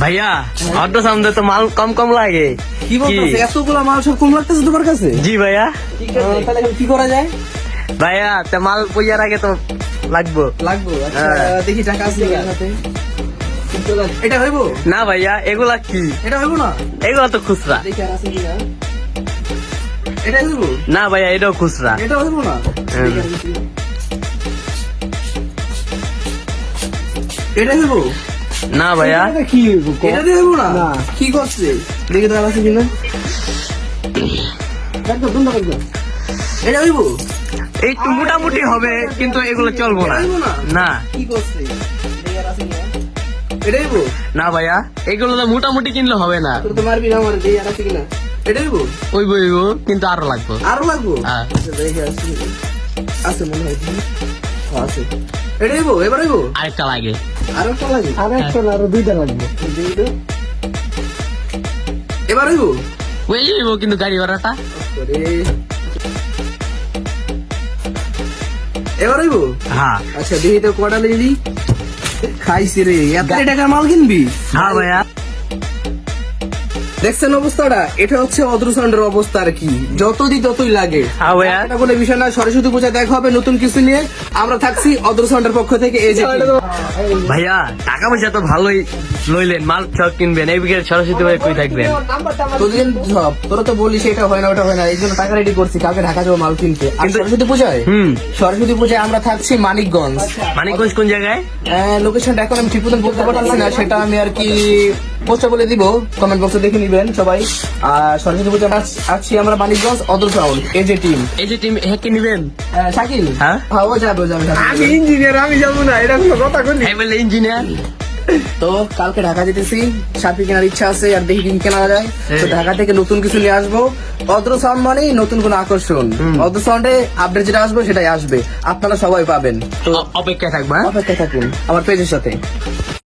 ভাইয়া অটো সামনে তো মাল কম কম লাগে। কি বলতেছে? এতগুলা মাল সব কম লাগতেছে তোমার কাছে? জি ভাইয়া। তাহলে কি করা যায়? ভাইয়া তে মাল পইয়ার আগে তো লাগবো। লাগবো আচ্ছা হ্যাঁ। দেখি টাকা আছে এটা হইব? না ভাইয়া এগুলা কি? এটা হইব না? এগুলা তো খুচরা। দেখি আর আছে কিনা। এটা হইব? না ভাইয়া এটাও খুচরা। এটা হইব না? এটা হইব না ভাইয়া। কি এটা হইব না? কি করছে? দেখি তো আছে কিনা। এটা হইব একটু মোটামুটি হবে কিন্তু এগুলো চলবো না। না? কি করছে? এটা না ভাইয়া এগুলো তো মোটামুটি কিনলে হবে না। তোর তো মারবি না আমার আর আছে কিনা? এটা হইব ওই কিন্তু আরও লাগবে। আরও লাগবো? হ্যাঁ। আচ্ছা, দেখি আছে মনে হয়। আছে। এটা এবার হইব? আরেকটা লাগে। আরও লাগে? আর আরও দুইটা লাগবে দেখি এবার হইব? ওই হইব কিন্তু গাড়ি ভাড়াটা। এবার হইব? হ্যাঁ। আচ্ছা দেখি তো কটা লিলি খাইছি রে এত টাকার মাল কিনবি? হ্যাঁ ভাইয়া। দেখছেন অবস্থাটা? এটা হচ্ছে অদ্রসন্ডের অবস্থা আর কি। যতদিন ততই লাগে। এটা কোনো বিষয় না সরস্বতী পূজা দেখা হবে নতুন কিছু নিয়ে। আমরা থাকছি অদ্রসন্ডের পক্ষ থেকে এই যে ভাইয়া টাকা পয়সা তো ভালোই লইলেন মাল সব কিনবেন এই বিকেল সরস্বতী ভাই কই থাকবেন? তোদের সব তোরা তো বলিস এটা হয় না ওটা হয় না এই জন্য টাকা রেডি করছি কালকে ঢাকা যাব মাল কিনতে। আর সরস্বতী পূজায়? হুম। সরস্বতী পূজায় আমরা থাকছি মানিকগঞ্জ। মানিকগঞ্জ কোন জায়গায়? লোকেশনটা এখন আমি ঠিক মতন বলতে পারছি না সেটা আমি আর কি পোস্টে বলে দিব কমেন্ট বক্সে দেখে নিবেন সবাই। আর সরস্বতী পূজা আছি আমরা মানিকগঞ্জ অদর টাউন এই যে টিম এই যে টিম হ্যাঁ নিবেন? শাকিল। হ্যাঁ? হ্যাঁ ও যাবে যাবে আমি ইঞ্জিনিয়ার আমি যাব না এটা কোনো কথা কই হ্যাঁ বলে ইঞ্জিনিয়ার তো কালকে ঢাকা যেতেছি সাপি কেনার ইচ্ছা আছে আর দেখি কি কেনা যায়। তো হ্যাঁ। ঢাকা থেকে নতুন কিছু নিয়ে আসব। অদ্র সাউন্ড মানেই নতুন কোন আকর্ষণ। অদ্র সাউন্ডে আপডেট যেটা আসবে সেটাই আসবে। আপনারা সবাই পাবেন। তো অপেক্ষায় থাকবা হ্যাঁ? অপেক্ষায় থাকুন আমার পেজের সাথে।